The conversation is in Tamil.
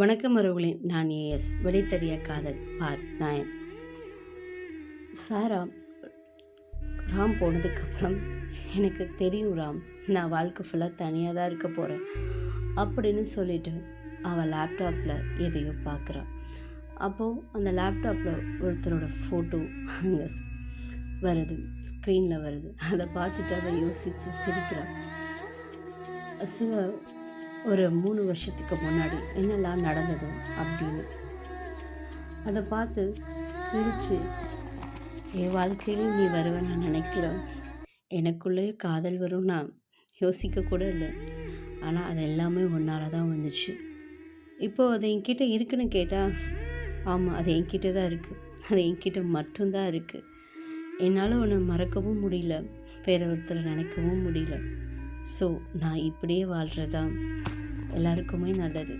வணக்கம் அவர்களே நான் ஏஎஸ் விடைத்தறிய காதல் பார்ட் நயன். சாரா ராம் போனதுக்கப்புறம் எனக்கு தெரியும் ராம் நான் வாழ்க்கை ஃபுல்லாக தனியாக தான் இருக்க போகிறேன் அப்படின்னு சொல்லிட்டு அவள் லேப்டாப்பில் எதையோ பார்க்குறான். அப்போது அந்த லேப்டாப்பில் ஒருத்தரோட ஃபோட்டோ அங்கே வருது ஸ்க்ரீனில் வருது. அதை பார்த்துட்டு அவள் யோசித்து சிரிக்கிறான். சிவ ஒரு மூணு வருஷத்துக்கு முன்னாடி என்னெல்லாம் நடந்தது அப்படின்னு. அதை பார்த்து சிரித்து என் வாழ்க்கையிலும் நீ வருவ நான் நினைக்கல எனக்குள்ளே காதல் வரும் நான் யோசிக்க கூட இல்லை. ஆனால் அது எல்லாமே உன்னால தான் வந்துச்சு. இப்போ அது என்கிட்ட இருக்குன்னு கேட்டால் ஆமாம் அது என்கிட்ட தான் இருக்குது அது என்கிட்ட மட்டும்தான் இருக்குது என்னால் உன்னை மறக்கவும் முடியல. வேற ஒருத்தரை நினைக்கவும் முடியல. ஸோ நான் இப்படியே வாழ்கிறதா எல்லாருக்குமே நல்லது.